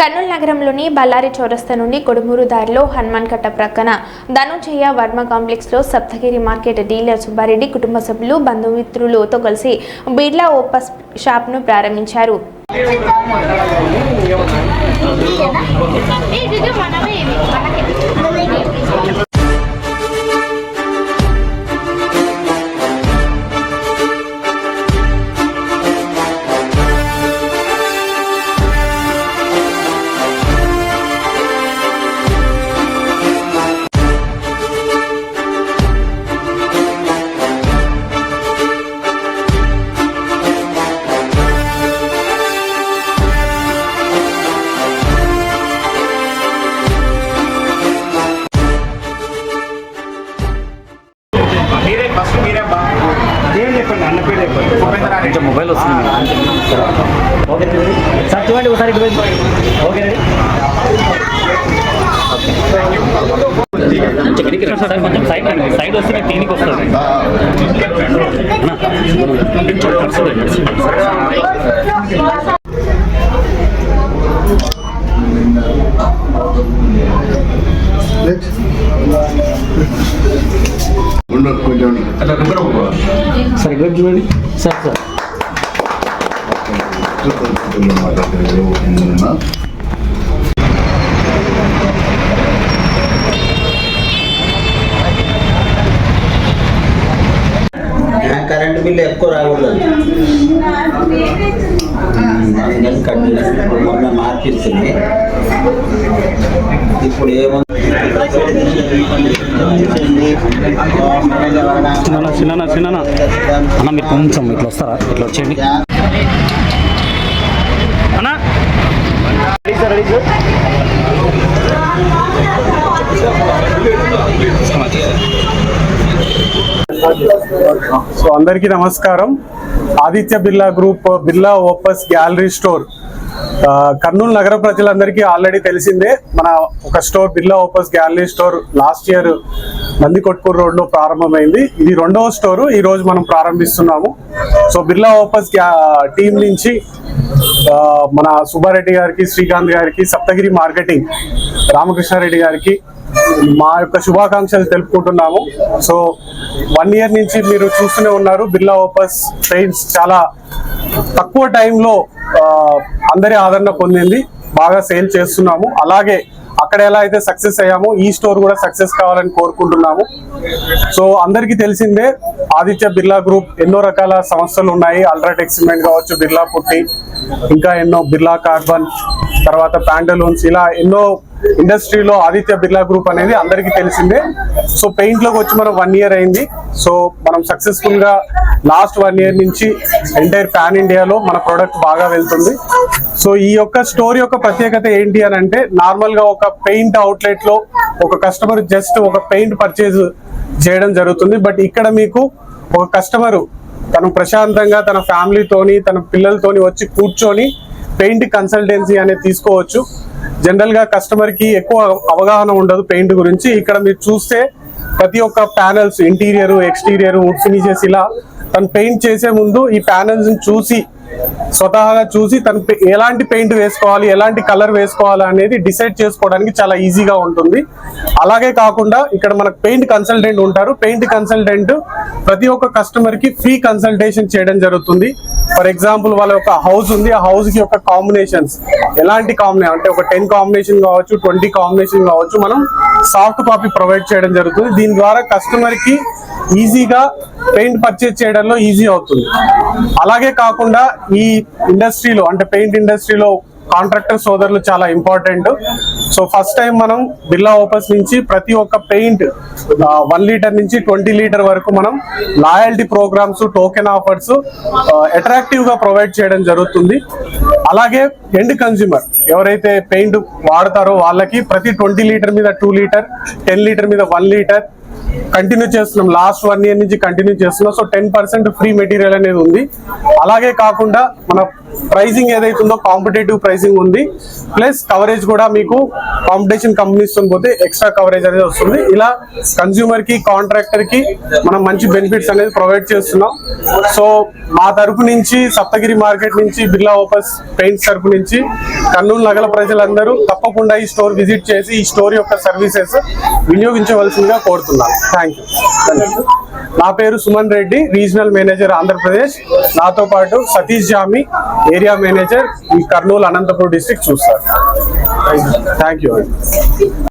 కర్నూలు నగరంలోని బళ్ళారి చౌరస్తా నుండి కొడుమూరు దారిలో హనుమాన్ కట్ట ప్రక్కన ధనుచయ్య వర్మ కాంప్లెక్స్లో సప్తగిరి మార్కెట్ డీలర్ సుబ్బారెడ్డి కుటుంబ సభ్యులు బంధుమిత్రులతో కలిసి బిర్లా ఓపస్ షాప్ను ప్రారంభించారు. మనమే మొబైల్ వస్తుంది ఓకే సార్ చూడండి ఒకసారి. ఓకే. సార్ కొంచెం సైడ్ వస్తే మీకు క్లినిక్ వస్తుంది. కొంచెం. సార్ ఇక్కడ చూడండి. Sir sir. కరెంట్ బిల్లు ఎక్కువ రాకూడదు. మొన్న మార్పిస్తుంది ఇప్పుడు ఏముంది చిన్న చిన్న చిన్న. అన్న మీరు కొంచెం ఇట్లా వస్తారా? ఇట్లా వచ్చేయండి అన్నా ready sir ready sir so అందరికీ నమస్కారం. Aditya Birla group Birla Opus gallery store. Kurnool నగర ప్రజలందరికీ ఆల్రెడీ తెలిసిందే మన ఒక store Birla Opus gallery store last year Nandikotkur రోడ్లో ప్రారంభమైంది. ఇది రెండవ స్టోరు ఈరోజు మనం ప్రారంభిస్తున్నాము. సో బిర్లా ఓపస్ టీం నుంచి మన సుబ్బారెడ్డి గారికి శ్రీకాంత్ గారికి సప్తగిరి మార్కెటింగ్ రామకృష్ణారెడ్డి గారికి మా యొక్క శుభాకాంక్షలు తెలుపుకుంటున్నాము. సో వన్ ఇయర్ నుంచి మీరు చూస్తూనే ఉన్నారు. బిర్లా ఓపస్ పెయింట్స్ చాలా తక్కువ టైంలో అందరి ఆదరణ పొందింది. బాగా సేల్ చేస్తున్నాము. అలాగే అక్కడ ఎలా అయితే సక్సెస్ అయ్యామో ఈ స్టోర్ కూడా సక్సెస్ కావాలని కోరుకుంటున్నాము. సో అందరికీ తెలిసిందే ఆదిత్య బిర్లా గ్రూప్ ఎన్నో రకాల సంస్థలు ఉన్నాయి. అల్ట్రాటెక్ సిమెంట్ కావచ్చు బిర్లా పుట్టి ఇంకా ఎన్నో బిర్లా కార్బన్ తర్వాత ప్యాంటలూన్స్ ఇలా ఎన్నో ఇండస్ట్రీలో ఆదిత్య బిర్లా గ్రూప్ అనేది అందరికీ తెలిసిందే. సో పెయింట్లోకి వచ్చి మనం వన్ ఇయర్ అయింది. సో మనం సక్సెస్ఫుల్గా లాస్ట్ వన్ ఇయర్ నుంచి ఎంటైర్ పాన్ ఇండియాలో మన ప్రోడక్ట్ బాగా వెళ్తుంది. సో ఈ యొక్క స్టోరీ యొక్క ప్రత్యేకత ఏంటి అని అంటే నార్మల్గా ఒక పెయింట్ అవుట్లెట్లో ఒక కస్టమర్ జస్ట్ ఒక పెయింట్ పర్చేజ్ చేయడం జరుగుతుంది. బట్ ఇక్కడ మీకు ఒక కస్టమర్ తను ప్రశాంతంగా తన ఫ్యామిలీతోని తన పిల్లలతోని వచ్చి కూర్చొని పెయింట్ కన్సల్టెన్సీ అనేది తీసుకోవచ్చు. జనరల్గా కస్టమర్కి ఎక్కువ అవగాహన ఉండదు పెయింట్ గురించి. ఇక్కడ మీరు చూస్తే ప్రతి ఒక్క panels interior exterior wood finishes ఇలా తను పెయింట్ చేసే ముందు ఈ ప్యానల్స్ చూసి స్వతహాగా చూసి తను ఎలాంటి పెయింట్ వేసుకోవాలి ఎలాంటి కలర్ వేసుకోవాలి అనేది డిసైడ్ చేసుకోవడానికి చాలా ఈజీగా ఉంటుంది. అలాగే కాకుండా ఇక్కడ మనకు పెయింట్ కన్సల్టెంట్ ఉంటారు. పెయింట్ కన్సల్టెంట్ ప్రతి ఒక్క కస్టమర్కి ఫ్రీ కన్సల్టేషన్ చేయడం జరుగుతుంది. ఫర్ ఎగ్జాంపుల్ వాళ్ళ యొక్క హౌస్ ఉంది. ఆ హౌస్కి యొక్క కాంబినేషన్స్. ఎలాంటి కాంబినేషన్ అంటే ఒక టెన్ కాంబినేషన్ కావచ్చు ట్వంటీ కాంబినేషన్ కావచ్చు మనం సాఫ్ట్ కాపీ ప్రొవైడ్ చేయడం జరుగుతుంది. దీని ద్వారా కస్టమర్కి ఈజీగా పెయింట్ పర్చేజ్ చేయడంలో ఈజీ అవుతుంది. అలాగే కాకుండా ఈ ఇండస్ట్రీలో అంటే పెయింట్ ఇండస్ట్రీలో కాంట్రాక్టర్ సోదరులు చాలా ఇంపార్టెంట్. సో ఫస్ట్ టైం మనం బిర్లా ఓపస్ నుంచి ప్రతి ఒక్క పెయింట్ వన్ లీటర్ నుంచి ట్వంటీ లీటర్ వరకు మనం లాయల్టీ ప్రోగ్రామ్స్ టోకెన్ ఆఫర్స్ అట్రాక్టివ్గా ప్రొవైడ్ చేయడం జరుగుతుంది. అలాగే ఎండ్ కన్జ్యూమర్ ఎవరైతే పెయింట్ వాడతారో వాళ్ళకి ప్రతి ట్వంటీ లీటర్ మీద టూ లీటర్ టెన్ లీటర్ మీద వన్ లీటర్ కంటిన్యూ చేస్తున్నాం. లాస్ట్ వన్ ఇయర్ నుంచి కంటిన్యూ చేస్తున్నాం. So ten percent free material అనేది ఉంది. అలాగే కాకుండా మన ప్రైసింగ్ ఏదైతే ఉందో కాంపిటేటివ్ ప్రైసింగ్ ఉంది. ప్లస్ కవరేజ్ కూడా మీకు కాంపిటీషన్ కంపెనీస్తో పోతే ఎక్స్ట్రా కవరేజ్ అనేది వస్తుంది. ఇలా కన్స్యూమర్కి కాంట్రాక్టర్కి మనం మంచి బెనిఫిట్స్ అనేది ప్రొవైడ్ చేస్తున్నాం. సో మా తరపు నుంచి సప్తగిరి మార్కెట్ నుంచి బిర్లా ఓపస్ పెయింట్స్ తరపు నుంచి కర్నూలు నగల ప్రజలందరూ తప్పకుండా ఈ స్టోర్ విజిట్ చేసి ఈ స్టోర్ యొక్క సర్వీసెస్ వినియోగించవలసిందిగా కోరుతున్నాను. థ్యాంక్ యూ నా పేరు సుమన్ రెడ్డి రీజనల్ మేనేజర్ ఆంధ్రప్రదేశ్. నాతో పాటు సతీష్ జామి ఏరియా మేనేజర్ ఈ కర్నూలు అనంతపూర్ డిస్టిక్ చూస్తారు. Thank you